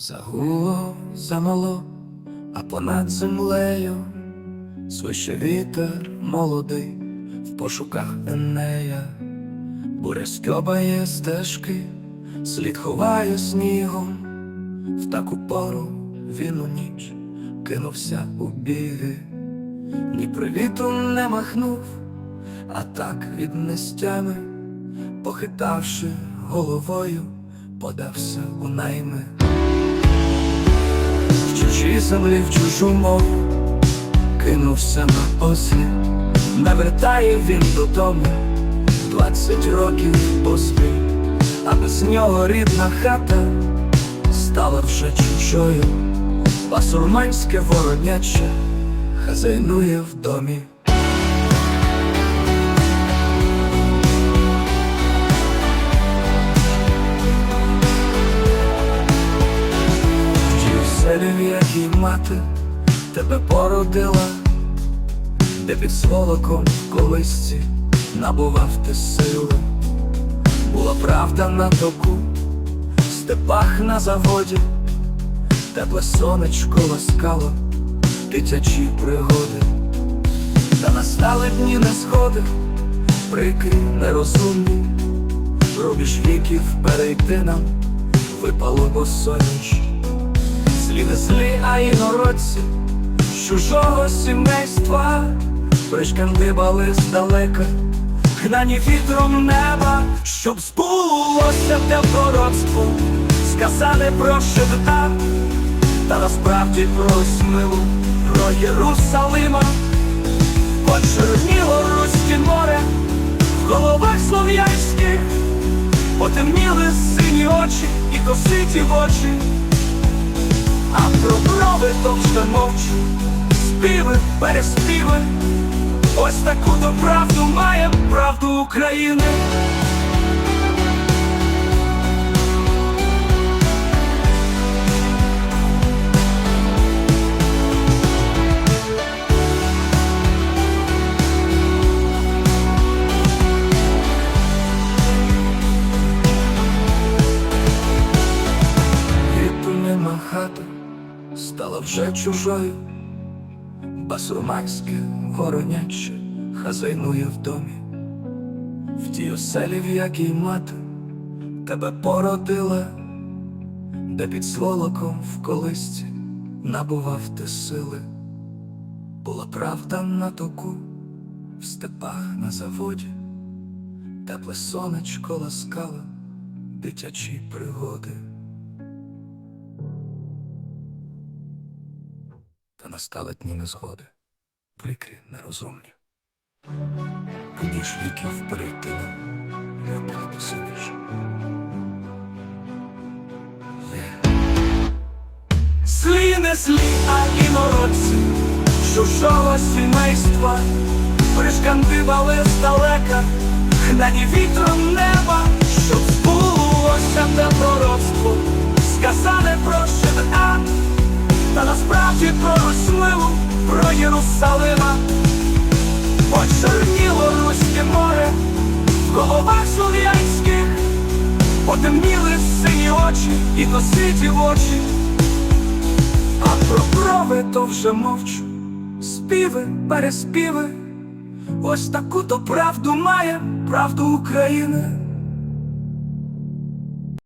Загуло, замало, а понад землею. Свище вітер молодий в пошуках Енея, буря стьобає стежки, слід ховає снігом, в таку пору він у ніч кинувся у біги, ні привіту не махнув, а так від нестями, похитавши головою, подався у найми. В чужій землі, в чужу мову кинувся на ослі, навертає він додому двадцять років поспіль, а без нього рідна хата стала вже чужою, басурманське вороняче хазяйнує в домі. В якій мати тебе породила, де під сволоком колисці набував ти сили, була правда на току, в степах на заводі, тепле сонечко ласкало, дитячі пригоди, та настали дні несходи, прикрі нерозумні, рубіж віків перейти нам, випало босоніч. Сліди злі, а інородці чужого сімейства. Пришкандибали здалека, гнані вітром неба, щоб збулося те пророцтво, сказане про Шевта, та насправді про смилу, про Єрусалима, почерніло руське море в головах слов'янських, потемніли сині очі і коситі в очі. А про брови то мовчу, співи, переспіви, ось таку то правду має правду України. Стала вже чужою, басурманське вороняче хазяйнує в домі, в тій оселі, в якій мати тебе породила, де під сволоком в колисці набував ти сили, була правда на току, в степах на заводі, тепле сонечко ласкало, дитячі пригоди. Настали дні незгоди, прикрі нерозумні. Будеш віків перейти не оплату сидиш. Слі не слі, а інородці, чужого сімейства, пришкандибали здалека, гнані вітром неба, щоб збулося те пророцтво, та про Русливу, про Єрусалима, почерніло руське море в головах слов'янських, потемніли сині очі і коситі в очі, а про брови то вже мовчу, співи, переспіви, ось таку то правду має правду України.